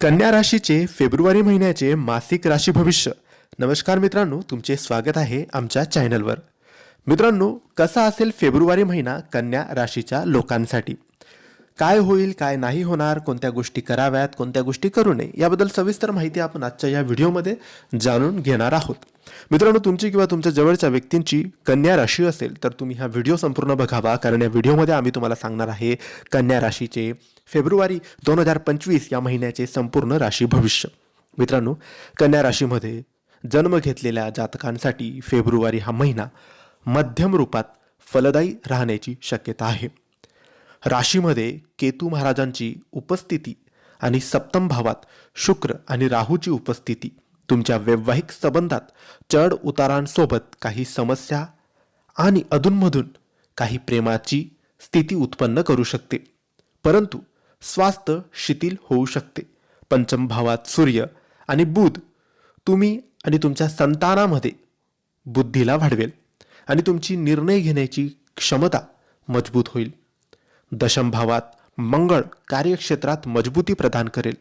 कन्या राशीचे फेब्रुवारी महिन्याचे मासिक राशी भविष्य. नमस्कार मित्रांनो तुमचे स्वागत आहे आमच्या चॅनलवर. मित्रांनो कसा असेल फेब्रुवारी महिना कन्या राशीच्या लोकांसाठी? काय होईल काय नाही होणार कोणत्या गोष्टी कराव्यात कोणत्या गोष्टी करू नये याबद्दल सविस्तर माहिती आपण आजच्या या व्हिडिओमध्ये जाणून घेणार आहोत. मित्रांनो तुमची किंवा तुमच्या जवळच्या व्यक्तींची कन्या राशी असेल तर तुम्ही हा व्हिडिओ संपूर्ण बघावा. कारण या व्हिडिओमध्ये आम्ही तुम्हाला सांगणार आहे कन्या राशीचे फेब्रुवारी दोन हजार पंचवीस या महिन्याचे संपूर्ण राशी भविष्य. मित्रांनो कन्या राशीमध्ये जन्म घेतलेल्या जातकांसाठी फेब्रुवारी हा महिना मध्यम रूपात फलदायी राहण्याची शक्यता आहे. राशीमध्ये केतू महाराजांची उपस्थिती आणि सप्तम भावात शुक्र आणि राहूची उपस्थिती तुमच्या वैवाहिक संबंधात चढ उतारांसोबत काही समस्या आणि अधूनमधून काही प्रेमाची स्थिती उत्पन्न करू शकते. परंतु स्वास्थ्य शिथिल होऊ शकते. पंचम भावात सूर्य आणि बुध तुम्ही आणि तुमच्या संतानामध्ये बुद्धीला वाढवेल आणि तुमची निर्णय घेण्याची क्षमता मजबूत होईल. दशम भावात मंगळ कार्यक्षेत्रात मजबूती प्रदान करेल.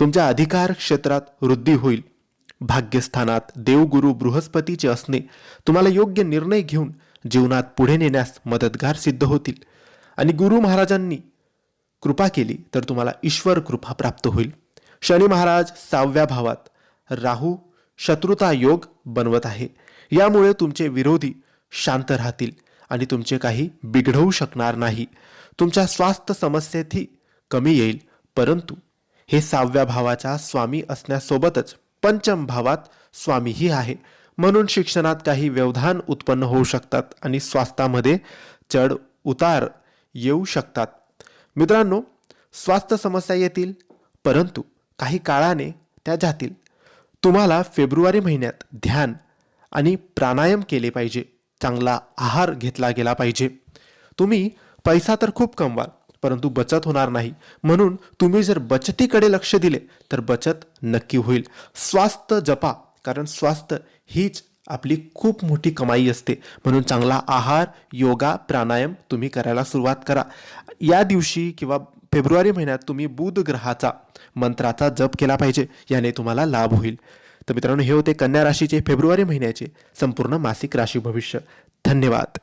तुमच्या अधिकार क्षेत्रात वृद्धी होईल. भाग्यस्थानात देवगुरु बृहस्पतीचे असणे तुम्हाला योग्य निर्णय घेऊन जीवनात पुढे नेण्यास मदतगार सिद्ध होतील. आणि गुरु महाराजांनी कृपा केली तर तुम्हाला ईश्वर कृपा प्राप्त होईल. शनी महाराज सहाव्या भावात राहू शत्रुता योग बनवत आहे. यामुळे तुमचे विरोधी शांत राहतील आणि तुमचे काही बिघडवू शकणार नाही. तुमच्या स्वास्थ्य समस्येतही कमी येईल. परंतु हे सहाव्या भावाच्या स्वामी असण्यासोबतच पंचम भावात स्वामीही आहे. म्हणून शिक्षणात काही व्यवधान उत्पन्न होऊ शकतात आणि स्वास्थ्यामध्ये चढ उतार येऊ शकतात. मित्रांनो स्वास्थ्य समस्या येतील परंतु काही काळाने त्या जातील. तुम्हाला फेब्रुवारी महिन्यात ध्यान आणि प्राणायाम केले पाहिजे. चांगला आहार घेतला गेला पाहिजे. तुम्ही पैसा तर खूप कमवाल परंतु बचत होणार नाही. म्हणून तुम्ही जर बचतीकडे लक्ष दिले तर बचत नक्की होईल. स्वास्थ्य जपा कारण स्वास्थ्य हीच आपली खूप मोठी कमाई असते. म्हणून चांगला आहार योगा प्राणायाम तुम्ही करायला सुरुवात करा. या दिवशी किंवा फेब्रुवारी महिन्यात तुम्ही बुध ग्रहाचा मंत्राचा जप केला पाहिजे याने तुम्हाला लाभ होईल. तर मित्रांनो हे होते कन्या राशीचे फेब्रुवारी महिन्याचे संपूर्ण मासिक राशी भविष्य. धन्यवाद.